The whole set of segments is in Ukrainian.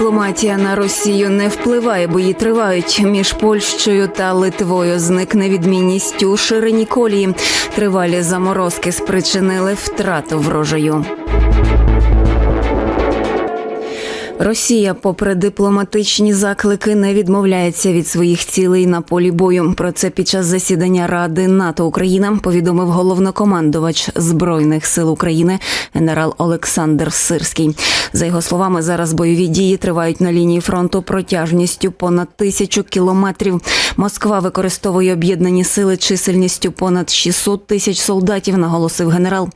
Дипломатія на Росію не впливає, бої тривають між Польщею та Литвою. Зникне відмінність у ширині колії. Тривалі заморозки спричинили втрату врожаю. Росія, попри дипломатичні заклики, не відмовляється від своїх цілей на полі бою. Про це під час засідання Ради НАТО Україна повідомив головнокомандувач збройних сил України генерал Олександр Сирський. За його словами, зараз бойові дії тривають на лінії фронту протяжністю понад тисячу кілометрів. Москва використовує об'єднані сили чисельністю понад 600 тисяч солдатів, наголосив генерал.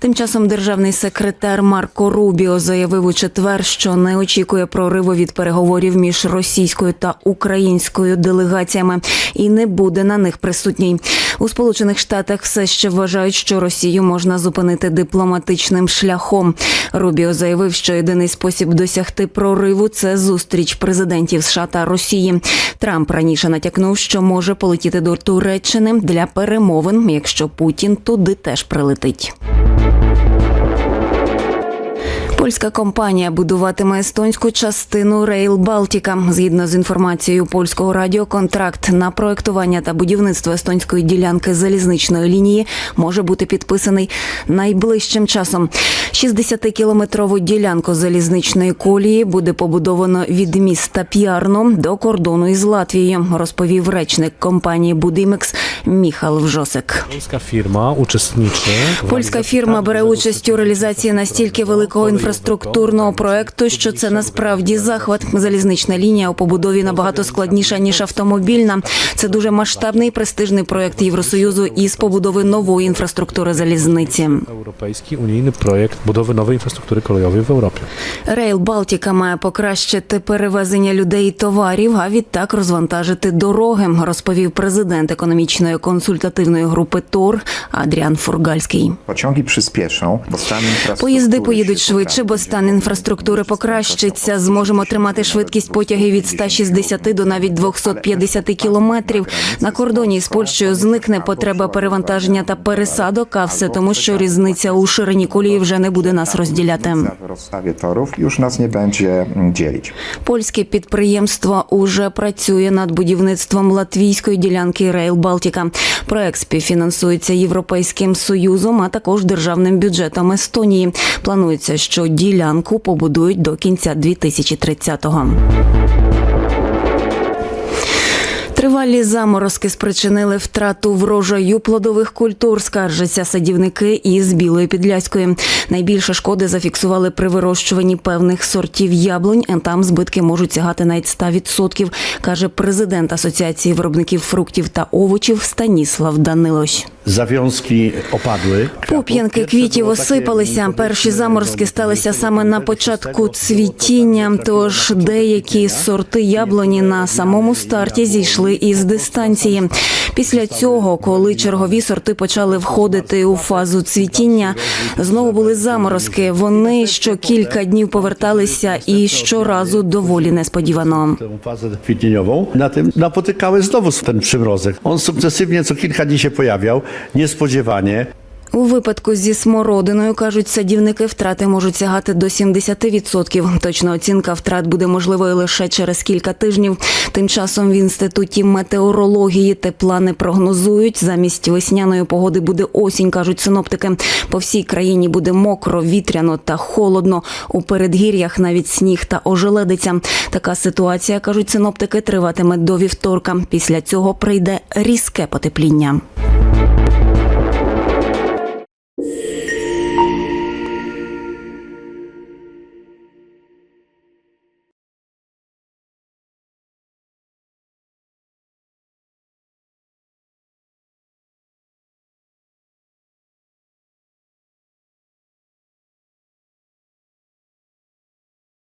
Тим часом державний секретар Марко Рубіо заявив у четвер, що не очікує прориву від переговорів між російською та українською делегаціями і не буде на них присутній. У Сполучених Штатах все ще вважають, що Росію можна зупинити дипломатичним шляхом. Рубіо заявив, що єдиний спосіб досягти прориву це зустріч президентів США та Росії. Трамп раніше натякнув, що може полетіти до Туреччини для перемовин, якщо Путін туди теж прилетить. Польська компанія будуватиме естонську частину Рейл Балтіка. Згідно з інформацією польського радіо, контракт на проектування та будівництво естонської ділянки залізничної лінії може бути підписаний найближчим часом. 60-кілометрову ділянку залізничної колії буде побудовано від міста П'ярно до кордону із Латвією, розповів речник компанії Будимекс Міхал Вжосик. Polska firma uczestniczy. Польська фірма бере участь у реалізації настільки великого інфраструктурного проекту, що це насправді захват. Залізнична лінія у побудові набагато складніша ніж автомобільна. Це дуже масштабний престижний проект Євросоюзу із побудови нової інфраструктури залізниці. Europejski, unijny projekt budowy nowej infrastruktury kolejowej w Europie. Рейл Балтіка має покращити перевезення людей і товарів, а відтак розвантажити дороги, розповів президент економічної консультативної групи ТОР Адріан Фургальський. Поїзди поїдуть швидше, бо стан інфраструктури покращиться. Зможемо тримати швидкість потягів від 160 до навіть 250 кілометрів. На кордоні з Польщею зникне потреба перевантаження та пересадок, а все тому, що різниця у ширині колії вже не буде нас розділяти. Польське підприємство уже працює над будівництвом латвійської ділянки Рейл Балтіка. Проект співфінансується Європейським союзом, а також державним бюджетом Естонії. Планується, що ділянку побудують до кінця 2030-го. Тривалі заморозки спричинили втрату врожаю плодових культур, скаржаться садівники із Білої Підляської. Найбільше шкоди зафіксували при вирощуванні певних сортів яблунь. Там збитки можуть сягати навіть 100%, каже президент Асоціації виробників фруктів та овочів Станіслав Данилось. Opadły. Пуп'янки Pierwsze квітів осипалися. Перші заморозки сталися саме на початку цвітіння. Тож деякі сорти яблуні на самому старті зійшли із дистанції. Після цього, коли чергові сорти почали входити у фазу цвітіння, знову були заморозки. Вони що кілька днів поверталися, і щоразу доволі несподівано. tę fazę kwitnieniową. Na tym napotykały znowu ten przymrozek. On sukcesywnie co kilka dni się pojawiał, niespodziewanie. У випадку зі смородиною, кажуть садівники, втрати можуть сягати до 70%. Точна оцінка втрат буде можливою лише через кілька тижнів. Тим часом в інституті метеорології тепла не прогнозують. Замість весняної погоди буде осінь, кажуть синоптики. По всій країні буде мокро, вітряно та холодно. У передгір'ях навіть сніг та ожеледиця. Така ситуація, кажуть синоптики, триватиме до вівторка. Після цього прийде різке потепління.